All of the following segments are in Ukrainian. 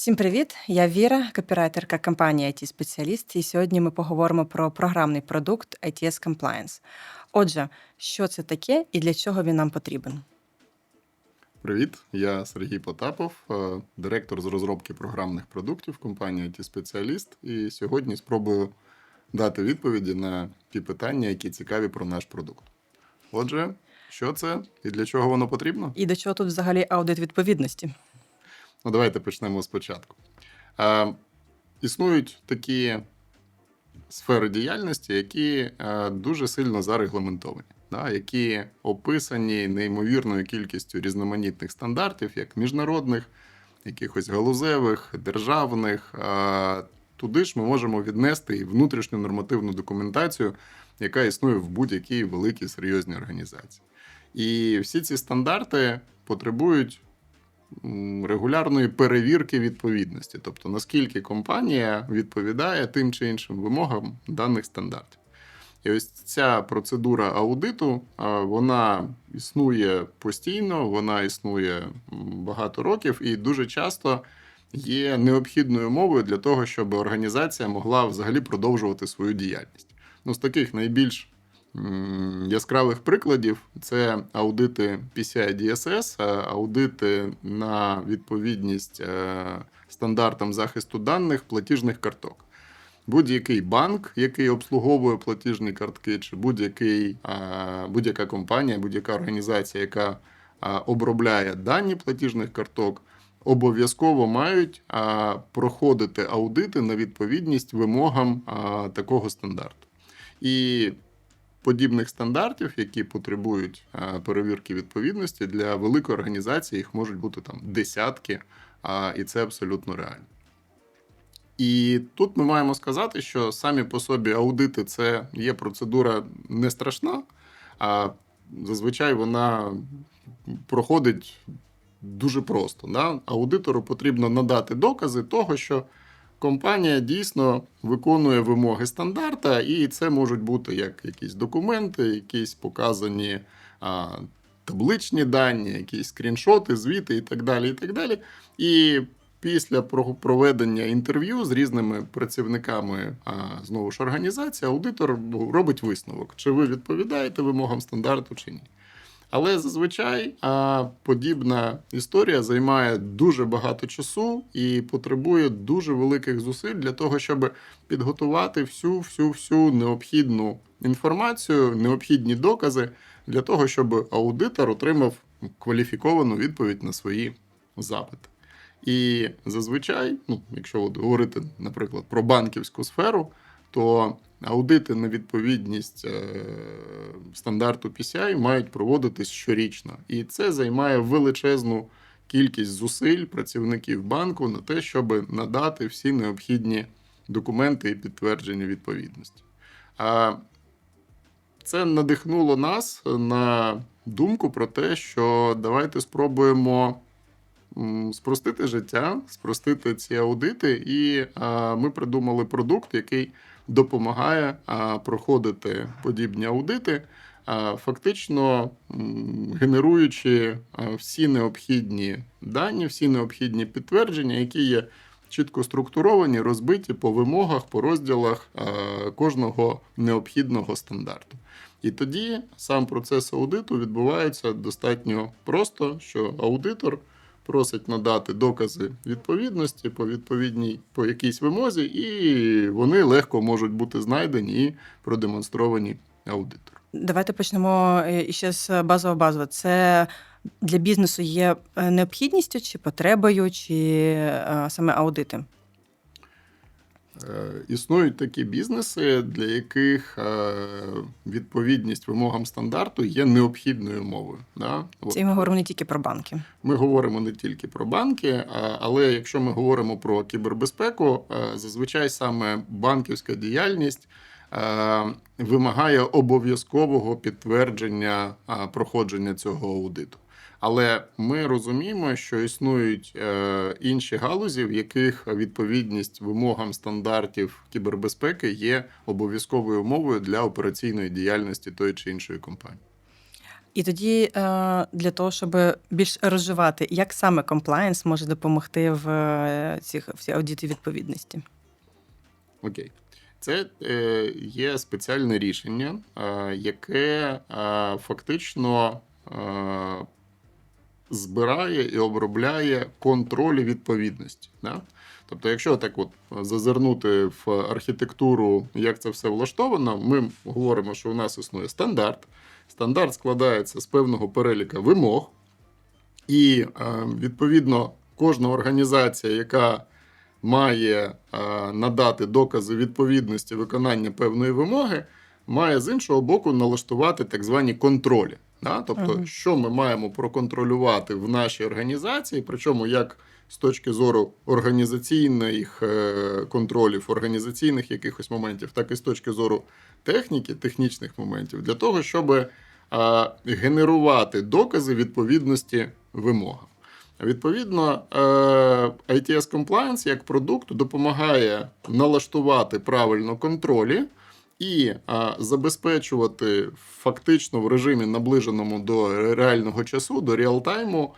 Всім привіт! Я Віра, копірайтерка компанії IT спеціаліст і сьогодні ми поговоримо про програмний продукт ITS Compliance. Отже, що це таке і для чого він нам потрібен? Привіт, я Сергій Потапов, е, директор з розробки програмних продуктів компанії IT спеціаліст і сьогодні спробую дати відповіді на ті питання, які цікаві про наш продукт. Отже, що це і для чого воно потрібно? І до чого тут взагалі аудит відповідності? Ну, давайте почнемо спочатку. Е, існують такі сфери діяльності, які е, дуже сильно зарегламентовані, да, які описані неймовірною кількістю різноманітних стандартів, як міжнародних, якихось галузевих, державних. Е, туди ж ми можемо віднести і внутрішню нормативну документацію, яка існує в будь-якій великій серйозній організації. І всі ці стандарти потребують регулярної перевірки відповідності, тобто наскільки компанія відповідає тим чи іншим вимогам даних стандартів. І ось ця процедура аудиту, вона існує постійно, вона існує багато років і дуже часто є необхідною умовою для того, щоб організація могла взагалі продовжувати свою діяльність. Ну, з таких найбільш яскравих прикладів це аудити PCI DSS, аудити на відповідність е, стандартам захисту даних платіжних карток. Будь-який банк, який обслуговує платіжні картки, чи будь-який будь-яка компанія, будь-яка організація, яка обробляє дані платіжних карток, обов'язково мають проходити аудити на відповідність вимогам такого стандарту. І подібних стандартів, які потребують перевірки відповідності, для великої організації їх можуть бути там десятки, і це абсолютно реально. І тут ми маємо сказати, що самі по собі аудити це є процедура не страшна, а зазвичай вона проходить дуже просто. Да? Аудитору потрібно надати докази того, що компанія дійсно виконує вимоги стандарта, і це можуть бути як якісь документи, якісь показані а, табличні дані, якісь скріншоти, звіти і так далі. І так далі. І після проведення інтерв'ю з різними працівниками а, знову ж організації, аудитор робить висновок, чи ви відповідаєте вимогам стандарту чи ні. Але зазвичай а, подібна історія займає дуже багато часу і потребує дуже великих зусиль для того, щоб підготувати всю всю всю необхідну інформацію, необхідні докази для того, щоб аудитор отримав кваліфіковану відповідь на свої запити. І зазвичай, ну, якщо от говорити, наприклад, про банківську сферу, то аудити на відповідність е, стандарту PCI мають проводитись щорічно. І це займає величезну кількість зусиль працівників банку на те, щоб надати всі необхідні документи і підтвердження відповідності. А це надихнуло нас на думку про те, що давайте спробуємо спростити життя, спростити ці аудити, і а, ми придумали продукт, який допомагає проходити подібні аудити, фактично генеруючи всі необхідні дані, всі необхідні підтвердження, які є чітко структуровані, розбиті по вимогах, по розділах кожного необхідного стандарту. І тоді сам процес аудиту відбувається достатньо просто, що аудитор просить надати докази відповідності по відповідній по якійсь вимозі, і вони легко можуть бути знайдені і продемонстровані аудитору. Давайте почнемо ще іще з базового базова. Це для бізнесу є е, необхідністю чи потребою, чи е, саме аудити? Е, Існують такі бізнеси, для яких е, відповідність вимогам стандарту є необхідною умовою. Да? Це ми говоримо не тільки про банки. Ми говоримо не тільки про банки, але якщо ми говоримо про кібербезпеку, е, зазвичай саме банківська діяльність е, вимагає обов'язкового підтвердження проходження цього аудиту. Але ми розуміємо, що існують е, інші галузі, в яких відповідність вимогам стандартів кібербезпеки є обов'язковою умовою для операційної діяльності тої чи іншої компанії. І тоді е, для того, щоб більш розживати, як саме комплаєнс може допомогти в е, цих в цій аудиті відповідності? Окей. Це є спеціальне рішення, яке фактично збирає і обробляє контроль відповідності. Да? Тобто, якщо так от зазирнути в архітектуру, як це все влаштовано, ми говоримо, що у нас існує стандарт. Стандарт складається з певного переліка вимог, і е, відповідно кожна організація, яка має е, надати докази відповідності виконання певної вимоги, має з іншого боку налаштувати так звані контролі. Да? Тобто, Мгм. що ми маємо проконтролювати в нашій організації, причому як з точки зору організаційних е, контролів, організаційних якихось моментів, так і з точки зору техніки, технічних моментів, для того, щоб е, генерувати докази відповідності вимогам. Відповідно, е, ITS Compliance як продукт допомагає налаштувати правильно контролі і забезпечувати фактично в режимі наближеному до реального часу, до реалтайму,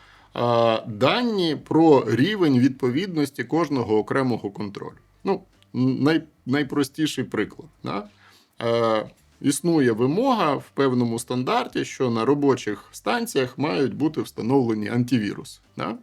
дані про рівень відповідності кожного окремого контролю. Ну, най, найпростіший приклад. Да? Е, Існує вимога в певному стандарті, що на робочих станціях мають бути встановлені антивірус. Да?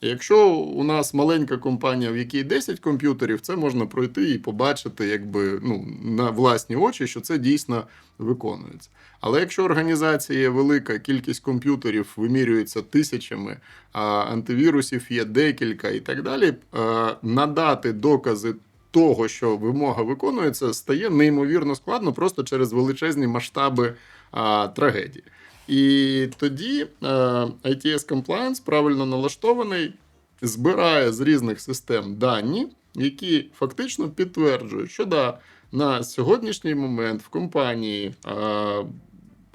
Якщо у нас маленька компанія, в якій 10 комп'ютерів, це можна пройти і побачити якби, ну, на власні очі, що це дійсно виконується. Але якщо організація є велика, кількість комп'ютерів вимірюється тисячами, а антивірусів є декілька і так далі, е, надати докази того, що вимога виконується, стає неймовірно складно просто через величезні масштаби а, трагедії. І тоді е, ITS Compliance правильно налаштований, збирає з різних систем дані, які фактично підтверджують, що да, на сьогоднішній момент в компанії е,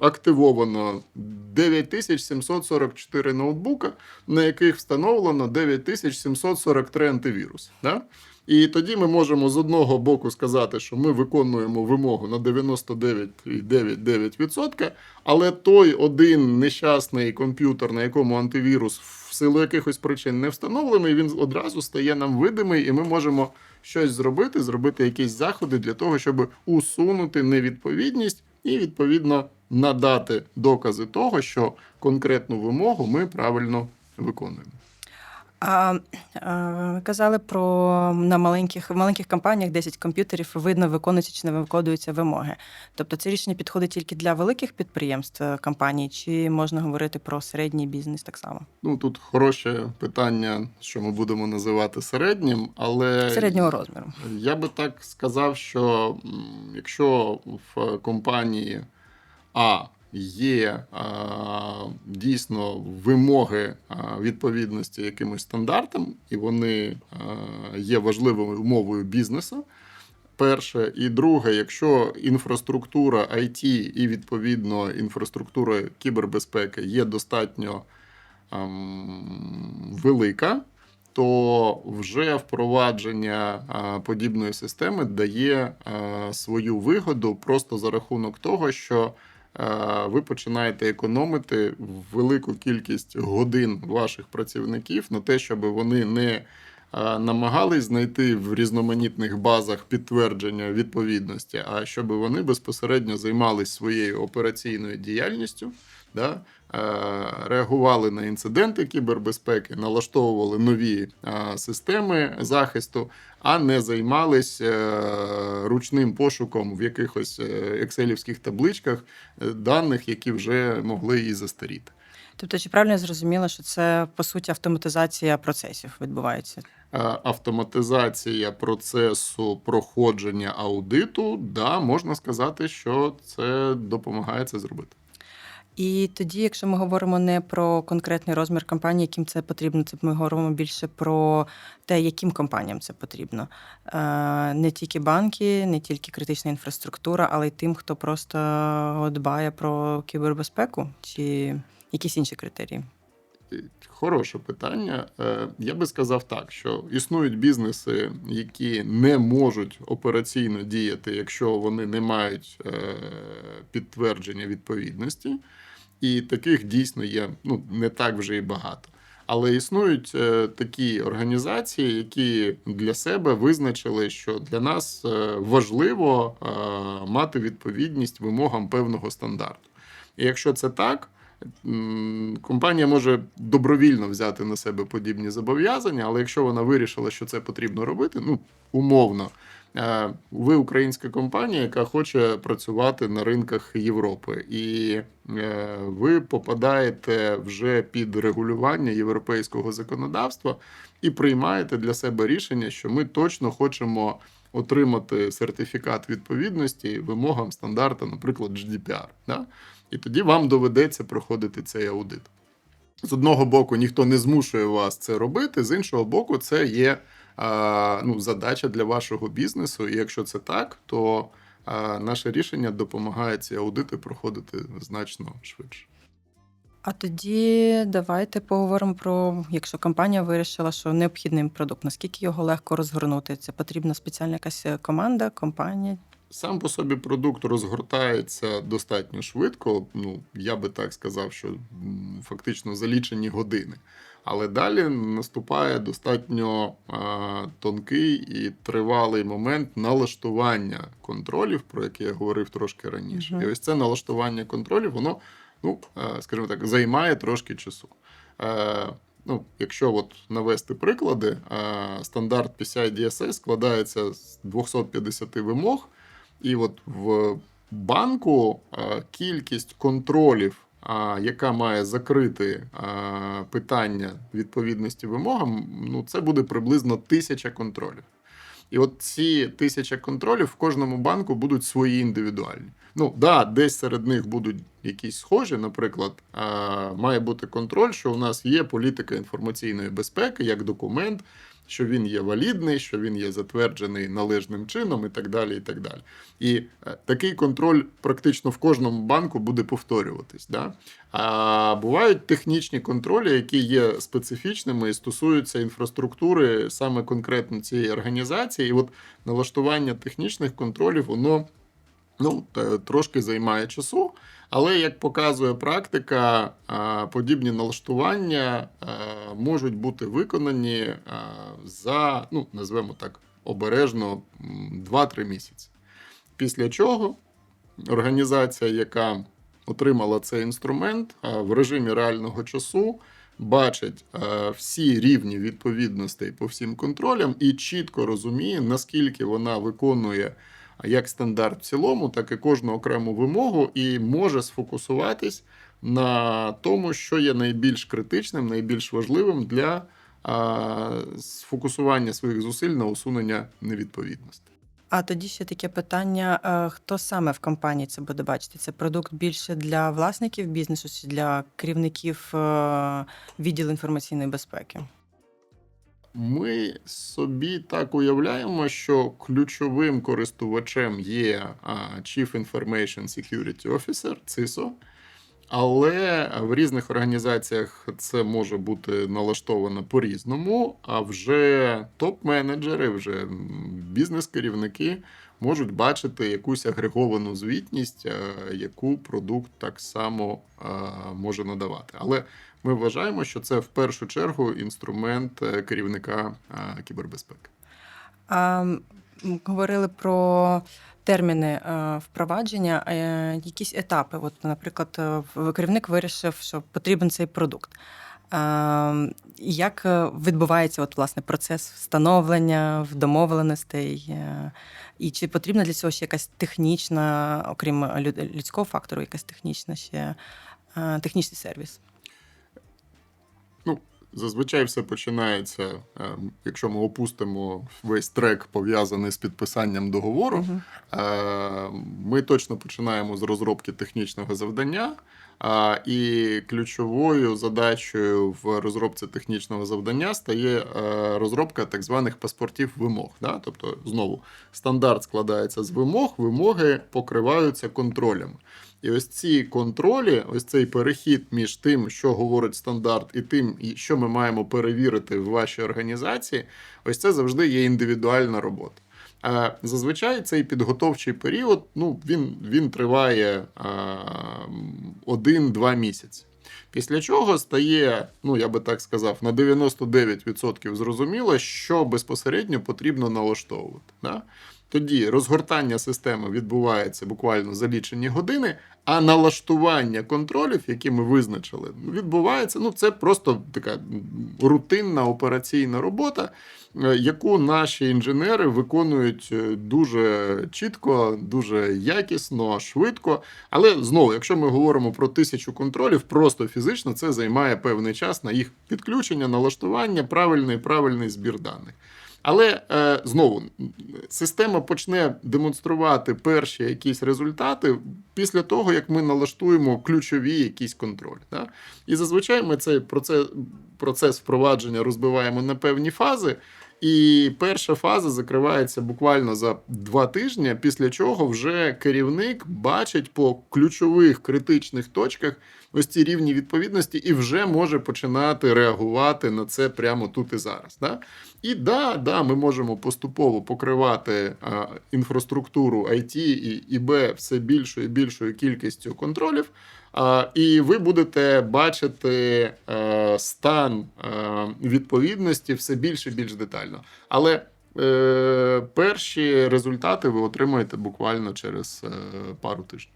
активовано 9744 ноутбука, на яких встановлено 9743 антивірус. Да? І тоді ми можемо з одного боку сказати, що ми виконуємо вимогу на 99,99%, але той один нещасний комп'ютер, на якому антивірус в силу якихось причин не встановлений, він одразу стає нам видимий, і ми можемо щось зробити, зробити якісь заходи для того, щоб усунути невідповідність і відповідно надати докази того, що конкретну вимогу ми правильно виконуємо. А ви казали про на маленьких в маленьких компаніях 10 комп'ютерів видно, виконуються чи не виконуються вимоги. Тобто це рішення підходить тільки для великих підприємств е, компаній, чи можна говорити про середній бізнес так само? Ну тут хороше питання, що ми будемо називати середнім, але Середнього розміру. я би так сказав, що якщо в компанії А є а, дійсно вимоги відповідності якимось стандартам, і вони а, є важливою умовою бізнесу. Перше, і друге, якщо інфраструктура IT і відповідно інфраструктура кібербезпеки є достатньо ем, велика, то вже впровадження а, подібної системи дає а, свою вигоду просто за рахунок того, що ви починаєте економити велику кількість годин ваших працівників на те, щоб вони не намагались знайти в різноманітних базах підтвердження відповідності, а щоб вони безпосередньо займалися своєю операційною діяльністю, да, е, реагували на інциденти кібербезпеки, налаштовували нові е, системи захисту, а не займались е, ручним пошуком в якихось екселівських табличках даних, які вже могли і застаріти. Тобто, чи правильно я зрозуміла, що це по суті автоматизація процесів відбувається? Автоматизація процесу проходження аудиту, да, можна сказати, що це допомагає це зробити. І тоді, якщо ми говоримо не про конкретний розмір компанії, яким це потрібно, це ми говоримо більше про те, яким компаніям це потрібно. Е, Не тільки банки, не тільки критична інфраструктура, але й тим, хто просто дбає про кібербезпеку, чи якісь інші критерії. Хороше питання. Е, Я би сказав так, що існують бізнеси, які не можуть операційно діяти, якщо вони не мають е, підтвердження відповідності. І таких дійсно є ну, не так вже і багато. Але існують е, такі організації, які для себе визначили, що для нас е, важливо е, мати відповідність вимогам певного стандарту. І якщо це так, компанія може добровільно взяти на себе подібні зобов'язання, але якщо вона вирішила, що це потрібно робити, ну умовно. е, Ви українська компанія, яка хоче працювати на ринках Європи, і е, ви попадаєте вже під регулювання європейського законодавства і приймаєте для себе рішення, що ми точно хочемо отримати сертифікат відповідності вимогам стандарту, наприклад, GDPR. Да? І тоді вам доведеться проходити цей аудит. З одного боку, ніхто не змушує вас це робити, з іншого боку, це є а, ну, задача для вашого бізнесу. І якщо це так, то а, наше рішення допомагає ці аудити проходити значно швидше. А тоді давайте поговоримо про, якщо компанія вирішила, що необхідний продукт, наскільки його легко розгорнути? Це потрібна спеціальна якась команда, компанія. Сам по собі продукт розгортається достатньо швидко. Ну, я би так сказав, що фактично за лічені години. Але далі наступає достатньо а, тонкий і тривалий момент налаштування контролів, про яке я говорив трошки раніше. Мгм. І ось це налаштування контролів, воно, ну, е, скажімо так, займає трошки часу. Е, Ну, якщо от навести приклади, е, стандарт PCI DSS складається з 250 вимог, і от в банку кількість контролів, яка має закрити питання відповідності вимогам, ну це буде приблизно тисяча контролів. І от ці тисяча контролів в кожному банку будуть свої індивідуальні. Ну да, десь серед них будуть якісь схожі. Наприклад, має бути контроль, що у нас є політика інформаційної безпеки як документ, що він є валідний, що він є затверджений належним чином, і так далі. І так далі. І е, такий контроль практично в кожному банку буде повторюватись. Да? А бувають технічні контролі, які є специфічними і стосуються інфраструктури саме конкретно цієї організації. І от налаштування технічних контролів, воно ну, трошки займає часу. Але як показує практика, подібні налаштування можуть бути виконані за, ну, назвемо так, обережно 2-3 місяці. Після чого організація, яка отримала цей інструмент в режимі реального часу, бачить всі рівні відповідностей по всім контролям і чітко розуміє, наскільки вона виконує як стандарт в цілому, так і кожну окрему вимогу, і може сфокусуватись на тому, що є найбільш критичним, найбільш важливим для сфокусування своїх зусиль на усунення невідповідності. А тоді ще таке питання: е, хто саме в компанії це буде бачити? Це продукт більше для власників бізнесу чи для керівників е, відділу інформаційної безпеки? Ми собі так уявляємо, що ключовим користувачем є Chief Information Security Officer, CISO, але в різних організаціях це може бути налаштовано по-різному. А вже топ-менеджери, вже бізнес-керівники можуть бачити якусь агреговану звітність, е, яку продукт так само е, може надавати. Але ми вважаємо, що це в першу чергу інструмент е, керівника кібербезпеки. А, говорили про терміни впровадження, якісь етапи. От, наприклад, керівник вирішив, що потрібен цей продукт. А, як е, відбувається от, власне, процес встановлення, домовленостей? е, І чи потрібна для цього ще якась технічна, окрім людського фактору, якась технічна ще е, технічний сервіс? Ну, зазвичай все починається, якщо ми опустимо весь трек, пов'язаний з підписанням договору. Е, Ми точно починаємо з розробки технічного завдання. І ключовою задачею в розробці технічного завдання стає е, розробка так званих паспортів вимог. Да? Тобто, знову, стандарт складається з вимог, вимоги покриваються контролями. І ось ці контролі, ось цей перехід між тим, що говорить стандарт, і тим, що ми маємо перевірити в вашій організації, ось це завжди є індивідуальна робота. Е, Зазвичай цей підготовчий період ну, він, він триває е, один-два місяці. Після чого стає, ну я би так сказав, на 99% зрозуміло, що безпосередньо потрібно налаштовувати. Да? Тоді розгортання системи відбувається буквально за лічені години, а налаштування контролів, які ми визначили, відбувається. Ну, це просто така рутинна операційна робота, е, яку наші інженери виконують е, дуже чітко, дуже якісно, швидко. Але знову, якщо ми говоримо про тисячу контролів, просто фізично це займає певний час на їх підключення, налаштування, правильний правильний збір даних. Але е, знову система почне демонструвати перші якісь результати після того, як ми налаштуємо ключові якісь контролі. Да? І зазвичай ми цей процес, процес впровадження розбиваємо на певні фази. І перша фаза закривається буквально за два тижні, після чого вже керівник бачить по ключових критичних точках ось ці рівні відповідності і вже може починати реагувати на це прямо тут і зараз. Да? І да, да, ми можемо поступово покривати а, інфраструктуру IT і ІБ все більшою і більшою кількістю контролів. І ви будете бачити е, стан е, відповідності все більше і більш детально. Але е, перші результати ви отримаєте буквально через пару тижнів.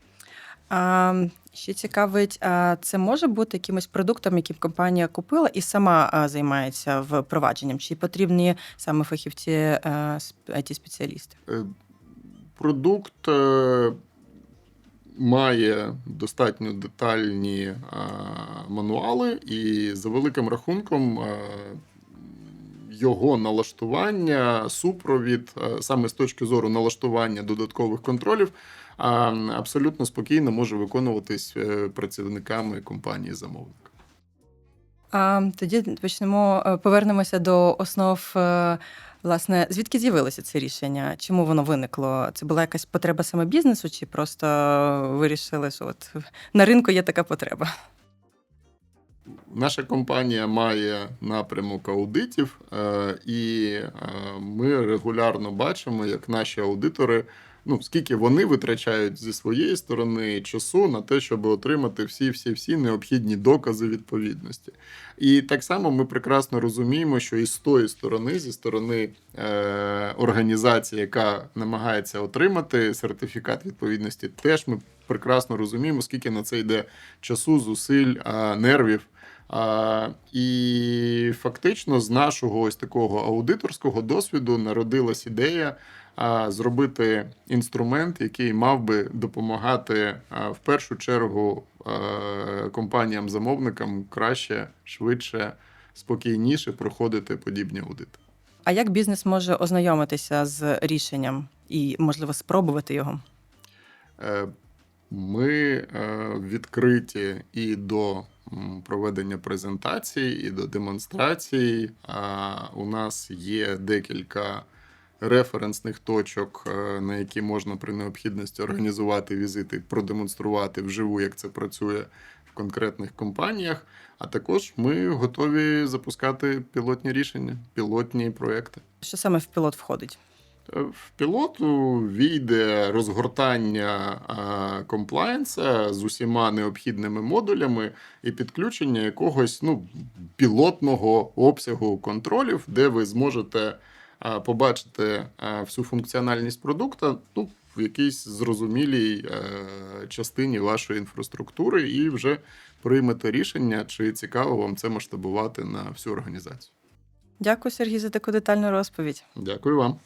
А, ще цікавить, а це може бути якимось продуктом, який компанія купила і сама займається впровадженням? Чи потрібні саме фахівці it спеціалісти Продукт має достатньо детальні е, мануали, і за великим рахунком е, його налаштування, супровід, е, саме з точки зору налаштування додаткових контролів, абсолютно спокійно може виконуватись працівниками компанії замовника. А тоді почнемо, повернемося до основ. Власне, звідки з'явилося це рішення? Чому воно виникло? Це була якась потреба саме бізнесу, чи просто вирішили, що от на ринку є така потреба? Наша компанія має напрямок аудитів, е, і е, ми регулярно бачимо, як наші аудитори, ну скільки вони витрачають зі своєї сторони часу на те, щоб отримати всі всі всі необхідні докази відповідності. І так само ми прекрасно розуміємо, що і з тої сторони, зі сторони е, організації, яка намагається отримати сертифікат відповідності, теж ми прекрасно розуміємо, скільки на це йде часу, зусиль, е, нервів. А, і фактично з нашого ось такого аудиторського досвіду народилась ідея зробити інструмент, який мав би допомагати в першу чергу компаніям-замовникам краще, швидше, спокійніше проходити подібні аудити. А як бізнес може ознайомитися з рішенням і, можливо, спробувати його? Е, Ми е, відкриті і до проведення презентацій, і до демонстрацій. А У нас є декілька референсних точок, е, на які можна при необхідності організувати візити, продемонструвати вживу, як це працює в конкретних компаніях. А також ми готові запускати пілотні рішення, пілотні проекти. Що саме в пілот входить? Е, В пілоту війде розгортання е, комплаєнса з усіма необхідними модулями і підключення якогось ну, пілотного обсягу контролів, де ви зможете побачити всю функціональність продукту ну, в якійсь зрозумілій е, частині вашої інфраструктури, і вже приймете рішення, чи цікаво вам це масштабувати на всю організацію. Дякую, Сергій, за таку детальну розповідь. Дякую вам.